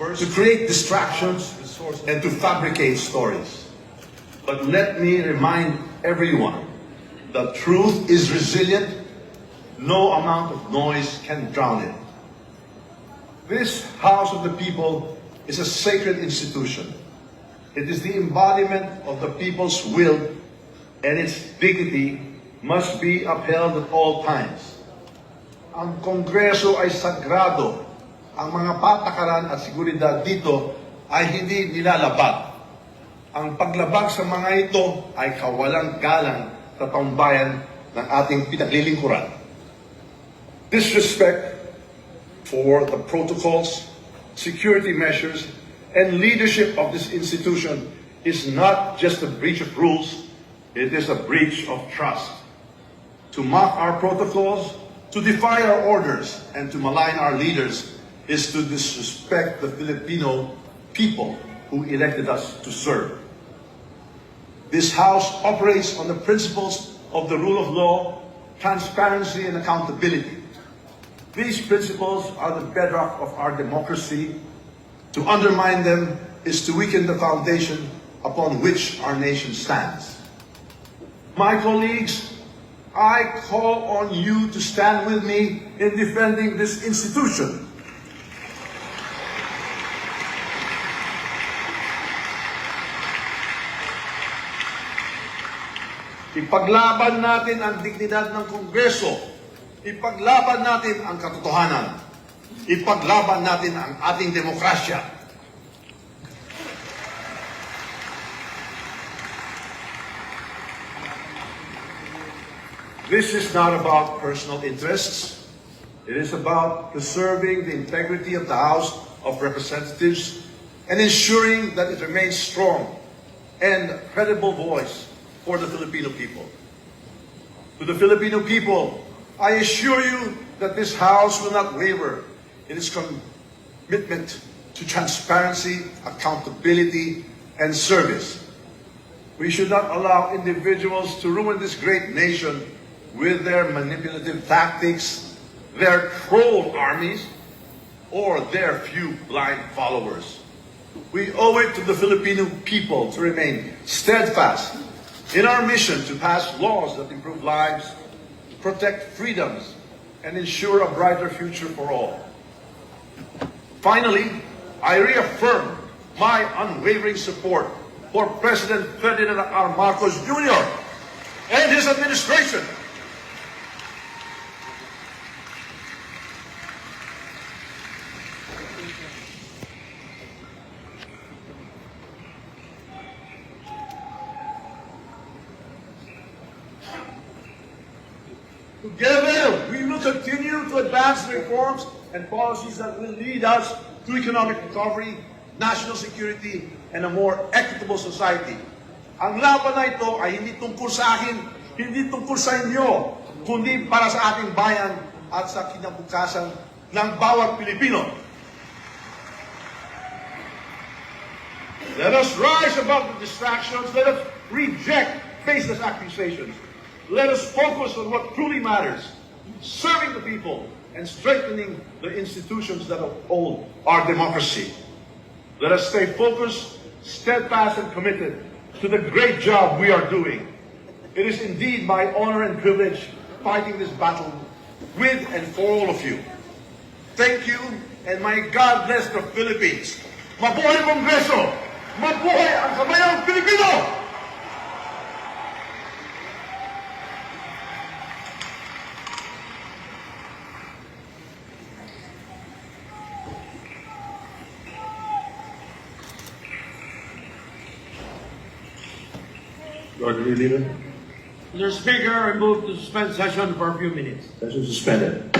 to create distractions and to fabricate stories. But let me remind everyone that truth is resilient. No amount of noise can drown it. This House of the People is a sacred institution. It is the embodiment of the people's will, and its dignity must be upheld at all times. Ang Kongreso ay sagrado. Ang mga patakaran at seguridad dito ay hindi nilalabag. Ang paglabag sa mga ito ay kawalang galang sa taumbayan ng ating pinaglilingkuran. Disrespect for the protocols, security measures, and leadership of this institution is not just a breach of rules, it is a breach of trust. To mock our protocols, to defy our orders, and to malign our leaders is to disrespect the Filipino people who elected us to serve. This House operates on the principles of the rule of law, transparency, and accountability. These principles are the bedrock of our democracy. To undermine them is to weaken the foundation upon which our nation stands. My colleagues, I call on you to stand with me in defending this institution. Ipaglaban natin ang dignidad ng Kongreso. Ipaglaban natin ang katotohanan. Ipaglaban natin ang ating demokrasya. This is not about personal interests. It is about preserving the integrity of the House of Representatives and ensuring that it remains strong and credible voice for the Filipino people. To the Filipino people, I assure you that this House will not waver in its commitment to transparency, accountability, and service. We should not allow individuals to ruin this great nation with their manipulative tactics, their troll armies, or their few blind followers. We owe it to the Filipino people to remain steadfast in our mission to pass laws that improve lives, protect freedoms, and ensure a brighter future for all. Finally, I reaffirm my unwavering support for President Ferdinand R. Marcos Jr. and his administration. Together, we will continue to advance reforms and policies that will lead us to economic recovery, national security, and a more equitable society. Ang laban na ito ay hindi tungkol sa akin, hindi tungkol sa inyo, kundi para sa ating bayan at sa kinabukasan ng bawat Pilipino. Let us rise above the distractions. Let us reject baseless accusations. Let us focus on what truly matters, serving the people and strengthening the institutions that uphold our democracy. Let us stay focused, steadfast, and committed to the great job we are doing. It is indeed my honor and privilege fighting this battle with and for all of you. Thank you, and may God bless the Philippines. Mabuhay Kongreso! Mabuhay ang kabayang Pilipino! Orderly leader, Mr. Speaker, I move to suspend session for a few minutes. session suspended.